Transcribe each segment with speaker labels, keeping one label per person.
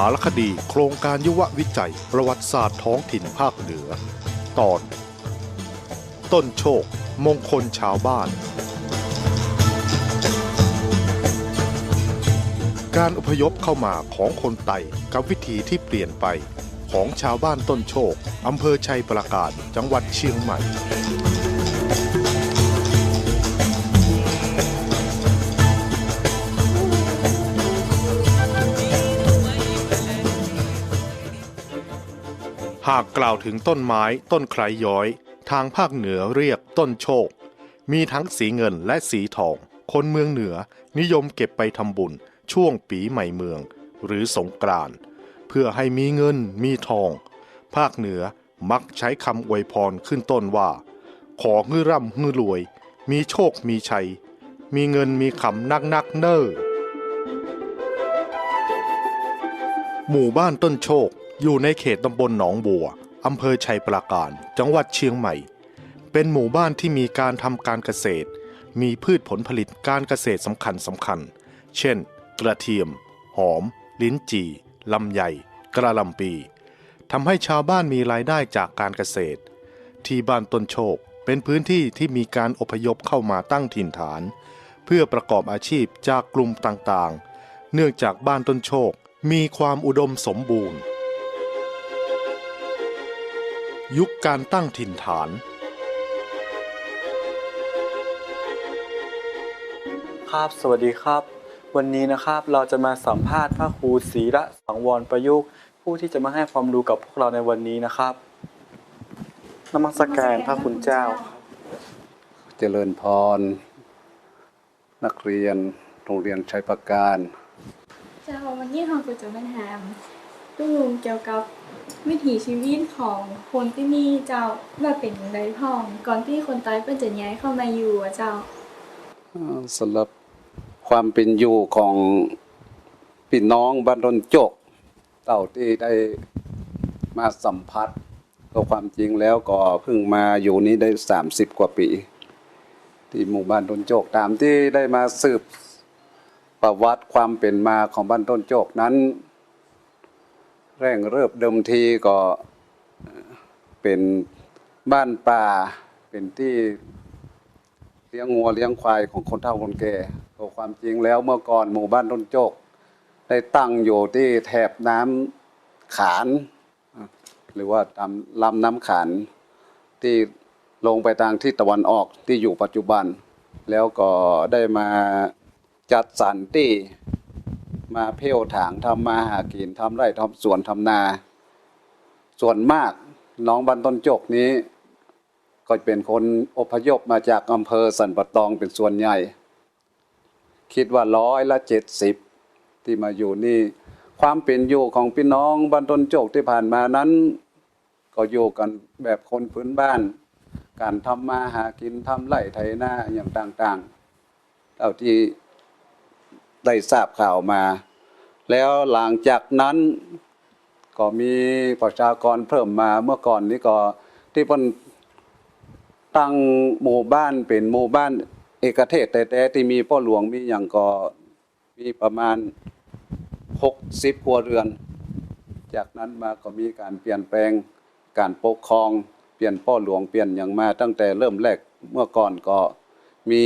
Speaker 1: ารคดีโครงการยุววิจัย ประวัติศาสตร์ท้องถิ่นภาคเหนือ ตอน ต้นโชค มงคลชาวบ้าน การอพยพเข้ามาของคนไตกับวิถีที่เปลี่ยนไปของชาวบ้านต้นโชค อำเภอชัยประการ จังหวัดเชียงใหม่ากกล่าวถึงต้นไม้ ต้นไครย้อย ทางภาคเหนือเรียกต้นโชค มีทั้งสีเงินและสีทอง คนเมืองเหนือนิยมเก็บไปทำบุญ ช่วงปีใหม่เมือง หรือสงกรานต์เพื่อให้มีเงินมีทอง ภาคเหนือมักใช้คำอวยพรขึ้นต้นว่า ขอฮือร่ำฮือรวย มีโชคมีชัย มีเงินมีคำนักนักเน้อหมู่บ้านต้นโชค อยู่ในเขตตำบลหนองบัวอำเภอชัยปราการ จังหวัดเชียงใหม่ เป็นหมู่บ้านที่มีการทำการเกษตร มีพืชผลผลิตการเกษตรสำคัญสำคัญ เช่น กระเทียม หอม ลิ้นจี่ลำไย กระลำปีทำให้ชาวบ้านมีรายได้จากการเกษตร ที่บ้านต้นโชคเป็นพื้นที่ที่มีการอพยพเข้ามาตั้งถิ่นฐาน เพื่อประกอบอาชีพจากกลุ่มต่างๆ เนื่องจากบ้านต้นโชคมีความอุดมสมบูรณ์ ยุคการตั้งถิ่นฐาน
Speaker 2: ครับสวัสดีครับ วันนี้นะครับเราจะมาสัมภาษณ์พระครูศรีระสังวรประยุกต์ ผู้ที่จะมาให้ความรู้กับพวกเราในวันนี้นะครับนมัสการพระคุณเจ้า
Speaker 3: เจริญพร นักเรียนโรงเรียนชัยประการ
Speaker 4: เจ้าวันนี้เราก็จะมาถามลุงลุงเกี่ยวกับ วิถีชีวิตของคนที่นี่เจ้าว่าเป็นอย่างไรพ่อง ก่อนที่คนตายเป็นจะย้ายเข้ามาอยู่อะเจ้า
Speaker 3: สำหรับความเป็นอยู่ของพี่น้องบ้านดนโจกเต่าที่ได้มาสัมผัสก็ความจริงแล้วก็เพิ่งมาอยู่นี้ได้สามสิบกว่าปี ที่หมู่บ้านดนโจกตามที่ได้มาสืบประวัติความเป็นมาของบ้านต้นโจกนั้น แร่งเริ่มเดิมทีก็เป็นบ้านป่า เป็นที่เลี้ยงงัวเลี้ยงควายของคนเฒ่าคนแก่ก็ความจริงแล้วเมื่อก่อนหมู่บ้านต้นโจก ได้ตั้งอยู่ที่แถบน้ำขาน หรือว่าตามลำน้ำขานที่ลงไปทางที่ตะวันออกที่อยู่ปัจจุบัน แล้วก็ได้มาจัดสรรที่ มาเพ่วถางทำมาหากินทำไร่ทำสวนทำนา ส่วนมากน้องบ้านต้นจกนี้ ก็เป็นคนอพยพมาจากอำเภอสันปะตองเป็นส่วนใหญ่ คิดว่าร้อยละเจ็ดสิบที่มาอยู่นี่ ความเป็นอยู่ของพี่น้องบ้านต้นจกที่ผ่านมานั้น ก็อยู่กันแบบคนพื้นบ้าน การทำมาหากินทำไร่ไถนาอย่างต่างๆเท่าที่ ได้ทราบข่าวมา แล้วหลังจากนั้นก็มีประชากรเพิ่มมาเมื่อก่อนนี้ก็ที่เพิ่นตั้งหมู่บ้านเป็นหมู่บ้านเอกเทศแต่แต่ที่มีพ่อหลวงมีอย่างก็มีประมาณหกสิบครัวเรือน จากนั้นมาก็มีการเปลี่ยนแปลงการปกครอง เปลี่ยนพ่อหลวงเปลี่ยนอย่างมาตั้งแต่เริ่มแรกเมื่อก่อนก็ มี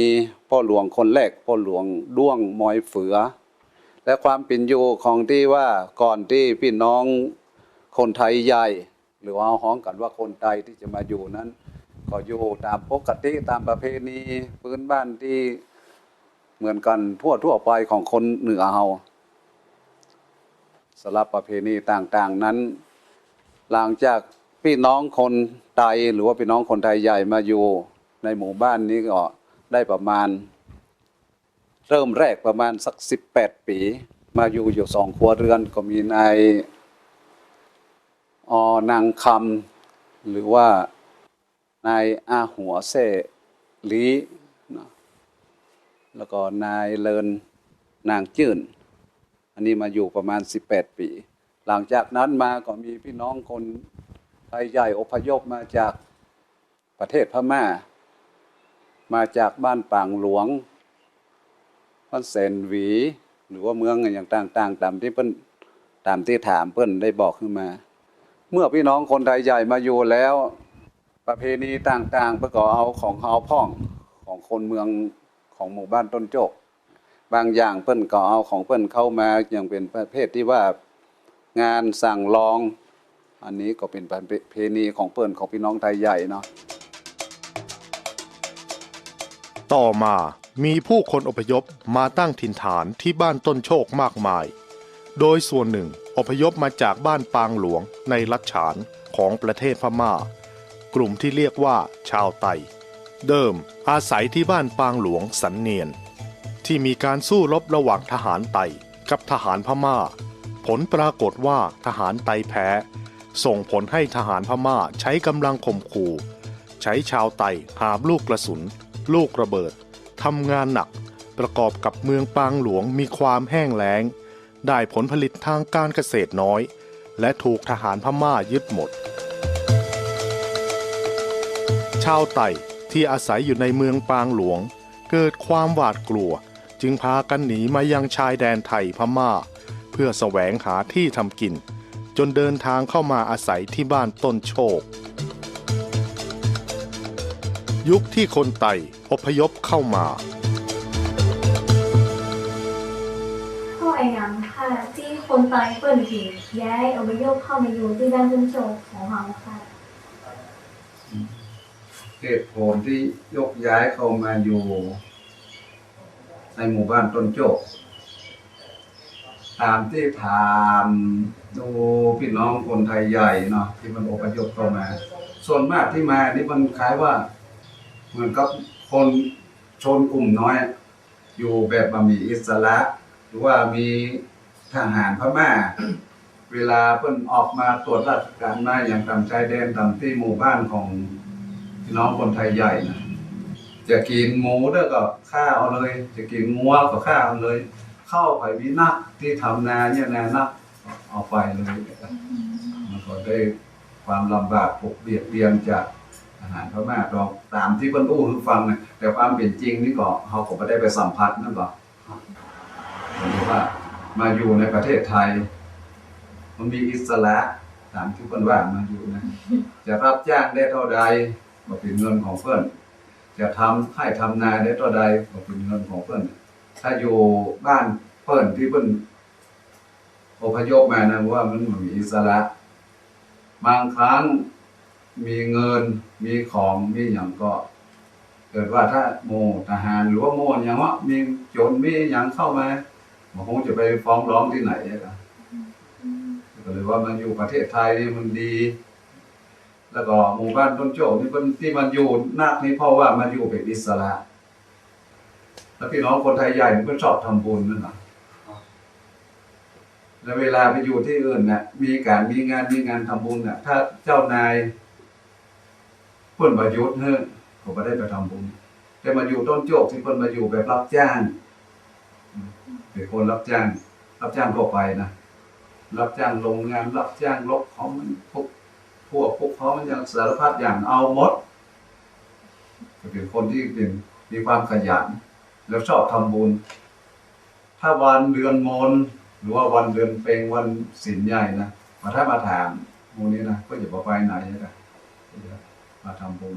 Speaker 3: พ่อหลวงคนแรกพ่อหลวงด้วงมอยเฝือ และความเป็นอยู่ของที่ว่าก่อนที่พี่น้องคนไทยใหญ่ หรือว่าห้องกันว่าคนไทยที่จะมาอยู่นั้น ก็อยู่ตามปกติตามประเพณีพื้นบ้านที่เหมือนกันทั่วทั่วไปของคนเหนือเฮาสลับประเพณีต่างๆนั้น หลังจากพี่น้องคนไทยหรือว่าพี่น้องคนไทยใหญ่มาอยู่ในหมู่บ้านนี้ก็ ได้ประมาณ เริ่มแรกประมาณสักสิบแปดปี มาอยู่อยู่สองครัวเรือนก็มีนายอนางคำหรือว่านายอาหัวเซ่ลีนะแล้วก็นายเลินนางจื่น อันนี้มาอยู่ประมาณ 18 ปี หลังจากนั้นมาก็มีพี่น้องคนไทยใหญ่อพยพมาจากประเทศพม่า มาจากบ้านปางหลวงบ้านเซนหวี หรือว่าเมืองอย่างต่าง ๆ ตามที่เพิ่นตามที่ถามเปิ้นได้บอกขึ้นมา เมื่อพี่น้องคนไทยใหญ่มาอยู่แล้ว ประเพณีต่างๆเพื่อก็เอาของเขาพ่องของคนเมืองของหมู่บ้านต้นโจก บางอย่างเปิ้นก็เอาของเปิ้นเข้ามาอย่างเป็นประเภทที่ว่างานสั่งลอง อันนี้ก็เป็นประเพณีของเปิ้นของพี่น้องไทยใหญ่เนาะ
Speaker 1: ต่อมามีผู้คนอพยพมาตั้งถิ่นฐานที่บ้านต้นโชคมากมาย โดยส่วนหนึ่งอพยพมาจากบ้านปางหลวงในรัชฉานของประเทศพม่า กลุ่มที่เรียกว่าชาวไต เดิมอาศัยที่บ้านปางหลวงสันเนียน ที่มีการสู้รบระหว่างทหารไตกับทหารพม่า ผลปรากฏว่าทหารไตแพ้ ส่งผลให้ทหารพม่าใช้กำลังข่มขู่ ใช้ชาวไตหาบลูกกระสุน ลูกระเบิดทำงานหนัก ประกอบกับเมืองปางหลวงมีความแห้งแล้ง ได้ผลผลิตทางการเกษตรน้อย และถูกทหารพม่ายึดหมด ชาวไต่ที่อาศัยอยู่ในเมืองปางหลวง เกิดความหวาดกลัว จึงพากันหนีมายังชายแดนไทยพม่า เพื่อแสวงหาที่ทำกิน จนเดินทางเข้ามาอาศัยที่บ้านต้นโชค ยุคที่คนไต่อพยพเข้ามา
Speaker 4: พ่อไอ้ยังค่ะที่คนตายเปิ่นผีย้ายอพยพเข้ามาอยู่ที่ด้านต้นโจกของเราค่ะ
Speaker 3: เหตุผลที่ยกย้ายเข้ามาอยู่ ในหมู่บ้านต้นโจกตามที่ถามดูพี่น้องคนไทยใหญ่เนาะที่มันอพยพเข้ามา ส่วนมากที่มานี่มันคล้ายว่า เหมือนกับคนชนกลุ่มน้อย อยู่แบบมามีอิสระ หรือว่ามีทหารพม่า เวลาเพิ่นออกมาตรวจราชการมาอย่างตามชายแดนตามที่หมู่บ้านของพี่น้องคนไทยใหญ่นะจะกินหมูเด้อก็ฆ่าเอาเลย จะกินงัวก็ฆ่าเอาเลย เข้าไปวินักที่ทำนาเนี่ยนานักเอาไปเลยมันก็ได้ความลำบากปกเบียดเบียนจาก อาหารพม่าเราตามที่เพิ่นอู้ให้ฟังนะแต่ความเป็นจริงนี่ก็เขาก็ไม่ได้ไปสัมผัสนั่นก็หรือว่ามาอยู่ในประเทศไทย มันมีอิสระตามที่เพิ่นว่ามาอยู่นะจะรับจ้างได้เท่าใดก็เป็นเงินของเพื่อนจะทำให้ทำนาได้เท่าใดก็เป็นเงินของเพื่อนถ้าอยู่บ้านเพื่อนที่เพื่อนอพยพมานะว่ามันมีอิสระ บางครั้ง มีเงิน มีของ มีอย่างก็ เกิดว่าถ้าโมทหารหรือว่าโมอย่างว่ามีโจรมีอย่างเข้ามามันคงจะไปฟ้องร้องที่ไหนอะก็เลยว่ามันอยู่ประเทศไทยนี่มันดี แล้วก็หมู่บ้านต้นโจกนี่เป็นที่มันอยู่นักนี่เพราะว่ามันอยู่เป็นอิสระ แล้วพี่น้องคนไทยใหญ่มันก็ชอบทำบุญนั่นแหละแล้วเวลาไปอยู่ที่อื่นเนี่ยมีการมีงานมีงานทำบุญเนี่ยถ้าเจ้านาย เพิ่นประยุทธ์เฮ้ยผมไม่ได้ไปทำบุญแต่มาอยู่ต้นโจกที่เพิ่นมาอยู่แบบรับจ้างอืมเป็นคนรับจ้าง รับจ้างทั่วไปนะรับจ้างโรงงาน รับจ้างลบเขามันพวกพวกพวกเขามันยังสารพัดอย่างเอาหมดจะเป็นคนที่เป็นมีความขยัน แล้วชอบทำบุญ ถ้าวันเดือนมนหรือว่าวันเดือนเปงวันศีลใหญ่นะมาถ้ามาถามมูนี้นะก็อย่าไปไหนนะ มาทำบุญ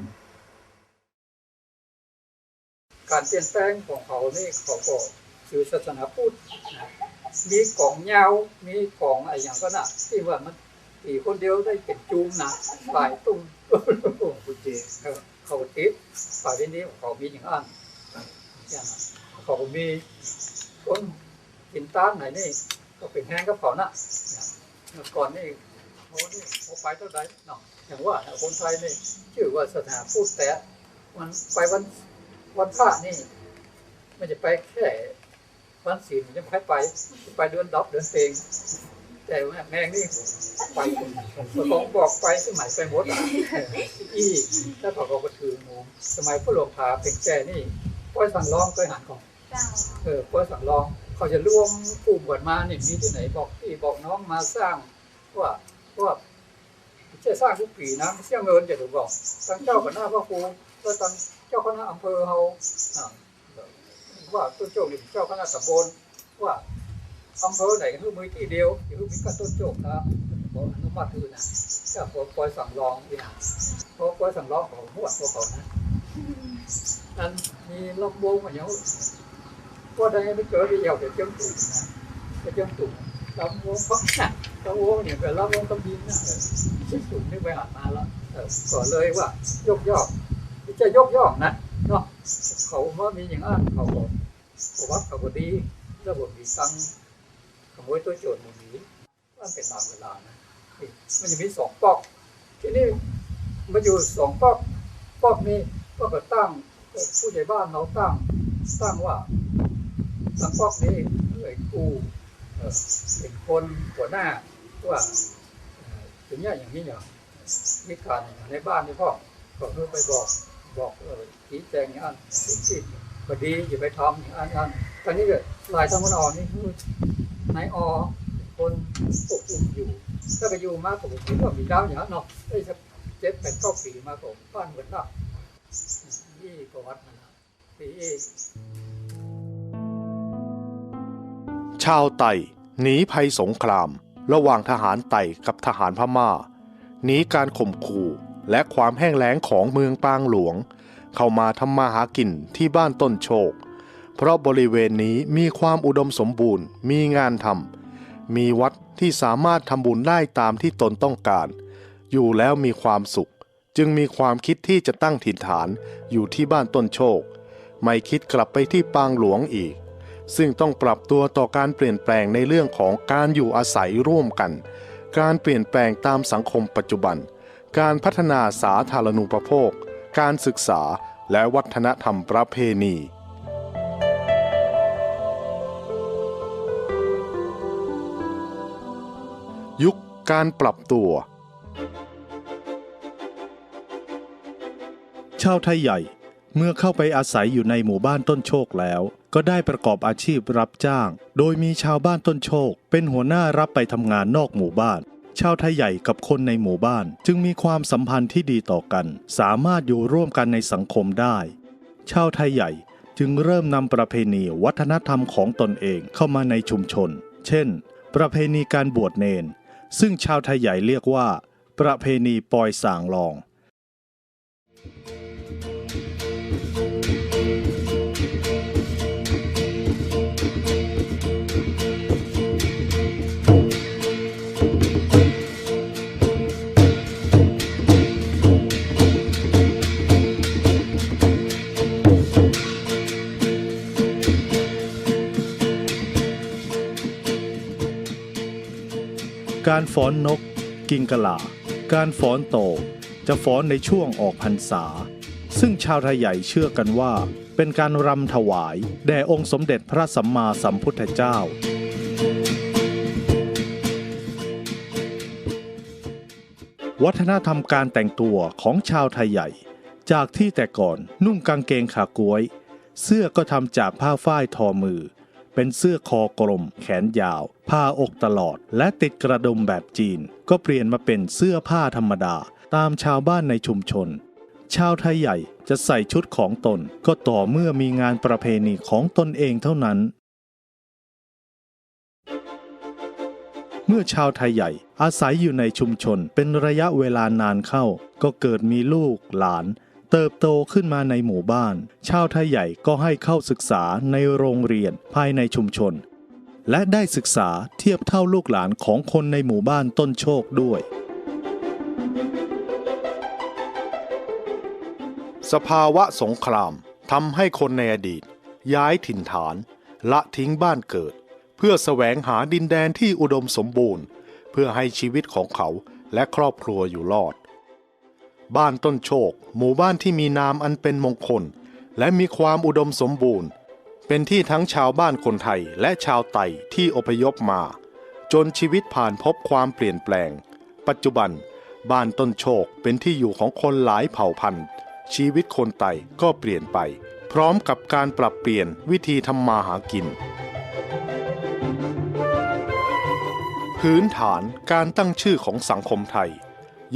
Speaker 5: การเปลี่ยนแปลงของเขานี่เขาก็คือศาสนาพุทธนะมีกล่องยาวมีกล่องอะไรอย่างก็น่ะที่ว่ามันตีคนเดียวได้เป็นจูงนะฝ่ายตุ้มกุเจเออเขาติดฝ่ายนี้เขามีอย่างอันอย่างเขามีคนกินตามไหนนี่ ก็เป็นแห้งกับเขาน่ะก่อนนี่โอ้นี่โอ้ไปเท่าไหร่เนาะ อย่างว่าคนไทยนี่ชื่อว่าศาสนาพุทธแต่มันไปวันวันพระนี่มันจะไปแค่วันศีลมันจะไม่ไปไปเดือนดอกเดือนเพลงแต่ว่าแมงนี่ไปของบอกไปสมัยไปหมดอะอีแล้วเขาก็ถือหนูสมัยผู้หลวงพาเป็นแก่นี่ป้อยสั่งร้องเคยหันของ
Speaker 4: เอ
Speaker 5: อป้อยสั่งร้องเขาจะร่วมกลุ่มบวชมาเนี่ยมีที่ไหนบอกพี่บอกน้องมาสร้างว่าว่า ไม่ใช่สร้างทุกปีนะไม่ใช่เงินจะถูกบอกตั้งเจ้ากับหน้าพระครูก็ตั้งเจ้าคณะอำเภอเขาว่าต้นโจกนี่เจ้าคณะตำบลว่าอำเภอไหนคือมือที่เดียวอยู่มีกระต้นโจกครับบอกอนุมัติคือนะก็พอปล่อยสั่งรองนี่นะพอปล่อยสั่งรองของหัวพวกเขานะนั่นมีลำวงมาเยอะก็ได้ไม่เจอที่เดียวเดี๋ยวเจ้าตุ่มนะเจ้าตุ่มลำวงพักนะลำวงเนี่ยเป็นลำวงตำบินนะ เออชิ้นตุ่มนี่ไปอ่านมาแล้วเออก็เลยว่า ยกย่องจะยกย่องนะเนาะเขาว่ามีอย่างนั้นเขาบอกเขาวัดเขาก็ดีแล้วบอกมีตังขโมยตัวโจรหนีมันเป็นบางเวลานะมันจะมีสองปอก ทีนี้มันอยู่สองปอกปอกนี้ก็ก็ตั้งผู้ใหญ่บ้านเราตั้งตั้งว่าตั้งปอกนี้เอ้ยกูเป็นคนหัวหน้าว่า อ่อถึงอย่างอย่างนี้อย่างมีการในบ้านนี่พ่อก็คือไปบอกบอกเออชี้แจงอย่างนั้นสิ่งที่พอดีอย่าไปทำอย่างนั้นอันตอนนี้ก็ลายตะวันออกนี่คือนายอคนควบคุมอยู่ ถ้าไปอยู่มากกว่าผมคิดว่ามีดาวอย่างนั้นเนาะได้เจ็ดแปดเก้าปีมากกว่าบ้านเหมือนนักนี่ประวัติมันปี
Speaker 1: ชาวไต่หนีภัยสงคราม ระหว่างทหารไต่กับทหารพม่าหนีการข่มขู่และความแห้งแล้งของเมืองปางหลวง เข้ามาทำมาหากินที่บ้านต้นโชค เพราะบริเวณนี้มีความอุดมสมบูรณ์ มีงานทำมีวัดที่สามารถทำบุญได้ตามที่ตนต้องการ อยู่แล้วมีความสุข จึงมีความคิดที่จะตั้งถิ่นฐานอยู่ที่บ้านต้นโชค ไม่คิดกลับไปที่ปางหลวงอีก ซึ่งต้องปรับตัวต่อการเปลี่ยนแปลงในเรื่องของการอยู่อาศัยร่วมกัน การเปลี่ยนแปลงตามสังคมปัจจุบัน การพัฒนาสาธารณูปโภค การศึกษาและวัฒนธรรมประเพณียุคการปรับตัว
Speaker 6: ชาวไทยใหญ่เมื่อเข้าไปอาศัยอยู่ในหมู่บ้านต้นโชคแล้ว ก็ได้ประกอบอาชีพรับจ้าง โดยมีชาวบ้านต้นโชค เป็นหัวหน้ารับไปทำงานนอกหมู่บ้าน ชาวไทยใหญ่กับคนในหมู่บ้าน จึงมีความสัมพันธ์ที่ดีต่อกัน สามารถอยู่ร่วมกันในสังคมได้ ชาวไทยใหญ่จึงเริ่มนำประเพณีวัฒนธรรมของตนเองเข้ามาในชุมชน เช่น ประเพณีการบวชเนน ซึ่งชาวไทยใหญ่เรียกว่า ประเพณีปอยสางลอง การฟ้อนนก กิงกะลา การฟ้อนโต จะฟ้อนในช่วงออกพรรษา ซึ่งชาวไทยใหญ่เชื่อกันว่า เป็นการรำถวาย แด่องค์สมเด็จพระสัมมาสัมพุทธเจ้าวัฒนธรรมการแต่งตัวของชาวไทยใหญ่ จากที่แต่ก่อนนุ่งกางเกงขากล้วย เสื้อก็ทำจากผ้าฝ้ายทอมือ เป็นเสื้อคอกลม แขนยาว ผ้าอกตลอด และติดกระดุมแบบจีน ก็เปลี่ยนมาเป็นเสื้อผ้าธรรมดา ตามชาวบ้านในชุมชน ชาวไทยใหญ่จะใส่ชุดของตน ก็ต่อเมื่อมีงานประเพณีของตนเองเท่านั้นเมื่อชาวไทยใหญ่อาศัยอยู่ในชุมชนเป็นระยะเวลานานเข้า ก็เกิดมีลูกหลาน เติบโตขึ้นมาในหมู่บ้าน ชาวไทยใหญ่ก็ให้เข้าศึกษาในโรงเรียนภายในชุมชน และได้ศึกษาเทียบเท่าลูกหลานของคนในหมู่บ้านต้นโชคด้วย
Speaker 1: สภาวะสงครามทำให้คนในอดีต ย้ายถิ่นฐาน ละทิ้งบ้านเกิด เพื่อแสวงหาดินแดนที่อุดมสมบูรณ์ เพื่อให้ชีวิตของเขาและครอบครัวอยู่รอด บ้านต้นโชค หมู่บ้านที่มีนามอันเป็นมงคล และมีความอุดมสมบูรณ์ เป็นที่ทั้งชาวบ้านคนไทยและชาวไต่ที่อพยพมา จนชีวิตผ่านพบความเปลี่ยนแปลง ปัจจุบัน บ้านต้นโชคเป็นที่อยู่ของคนหลายเผ่าพันธุ์ ชีวิตคนไต่ก็เปลี่ยนไป พร้อมกับการปรับเปลี่ยนวิธีทำมาหากินพื้นฐานการตั้งชื่อของสังคมไทย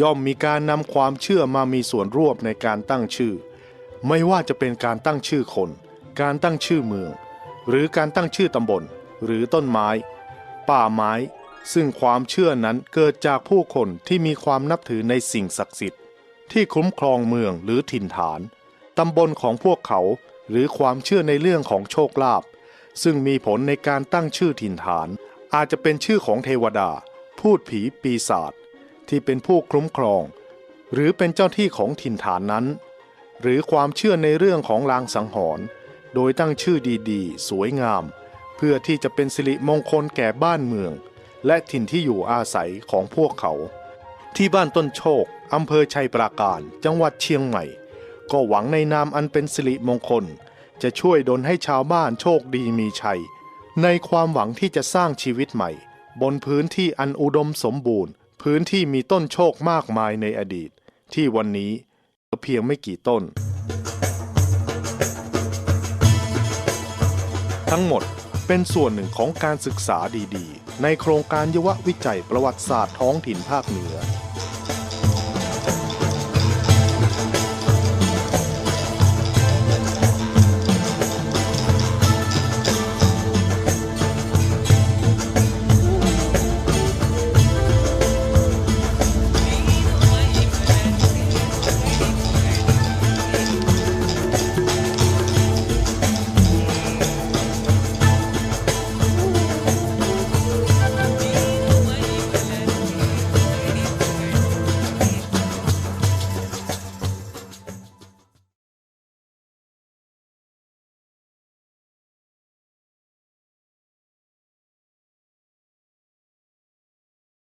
Speaker 1: ย่อมมีการนำความเชื่อมามีส่วนร่วมในการตั้งชื่อ ไม่ว่าจะเป็นการตั้งชื่อคน การตั้งชื่อเมือง หรือการตั้งชื่อตำบล หรือต้นไม้ ป่าไม้ ซึ่งความเชื่อนั้นเกิดจากผู้คนที่มีความนับถือในสิ่งศักดิ์สิทธิ์ ที่คุ้มครองเมืองหรือถิ่นฐานตำบลของพวกเขา หรือความเชื่อในเรื่องของโชคลาภซึ่งมีผลในการตั้งชื่อถิ่นฐาน อาจจะเป็นชื่อของเทวดา พูดผีปีศาจ ที่เป็นผู้คุ้มครอง หรือเป็นเจ้าที่ของถิ่นฐานนั้น หรือความเชื่อในเรื่องของลางสังหรณ์โดยตั้งชื่อดีๆ สวยงาม เพื่อที่จะเป็นสิริมงคลแก่บ้านเมือง และถิ่นที่อยู่อาศัยของพวกเขา ที่บ้านต้นโชคอำเภอชัยปราการ จังหวัดเชียงใหม่ ก็หวังในนามอันเป็นสิริมงคล จะช่วยดลให้ชาวบ้านโชคดีมีชัย ในความหวังที่จะสร้างชีวิตใหม่ บนพื้นที่อันอุดมสมบูรณ์ พื้นที่มีต้นโชคมากมายในอดีต ที่วันนี้เหลือเพียงไม่กี่ต้น ทั้งหมดเป็นส่วนหนึ่งของการศึกษาดีๆ ในโครงการยุววิจัยประวัติศาสตร์ท้องถิ่นภาคเหนือ